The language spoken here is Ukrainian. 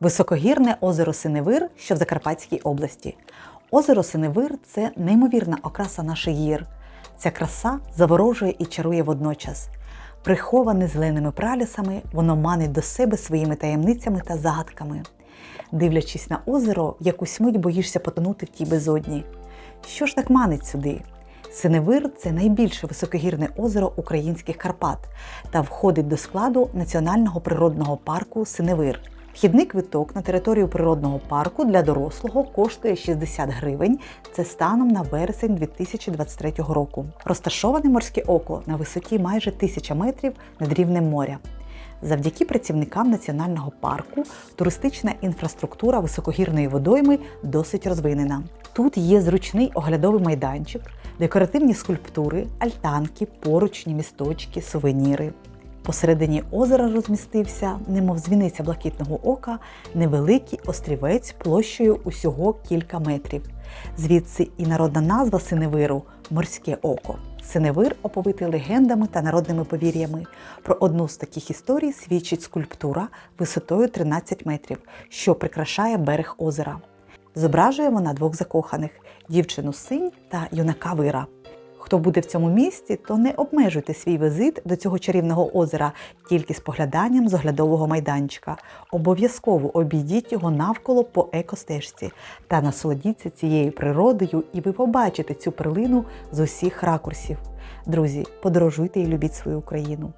Високогірне озеро Синевир, що в Закарпатській області. Озеро Синевир це неймовірна окраса наших гір. Ця краса заворожує і чарує водночас. Приховане зеленими пралісами, воно манить до себе своїми таємницями та загадками. Дивлячись на озеро, якусь мить боїшся потонути в тій безодні. Що ж так манить сюди? Синевир це найбільше високогірне озеро українських Карпат та входить до складу Національного природного парку Синевир. Вхідний квиток на територію природного парку для дорослого коштує 60 гривень. Це станом на вересень 2023 року. Розташоване морське око на висоті майже 1000 метрів над рівнем моря. Завдяки працівникам національного парку туристична інфраструктура високогірної водойми досить розвинена. Тут є зручний оглядовий майданчик, декоративні скульптури, альтанки, поручні, місточки, сувеніри. Посередині озера розмістився, немов дзвіниця блакитного ока, невеликий острівець площею усього кілька метрів. Звідси і народна назва Синевиру морське око. Синевир оповитий легендами та народними повір'ями. Про одну з таких історій свідчить скульптура висотою 13 метрів, що прикрашає берег озера. Зображує вона двох закоханих дівчину синь та юнака вира. Хто буде в цьому місті, то не обмежуйте свій візит до цього чарівного озера тільки з погляданням з оглядового майданчика. Обов'язково обійдіть його навколо по екостежці та насолодіться цією природою, і ви побачите цю перлину з усіх ракурсів. Друзі, подорожуйте і любіть свою Україну.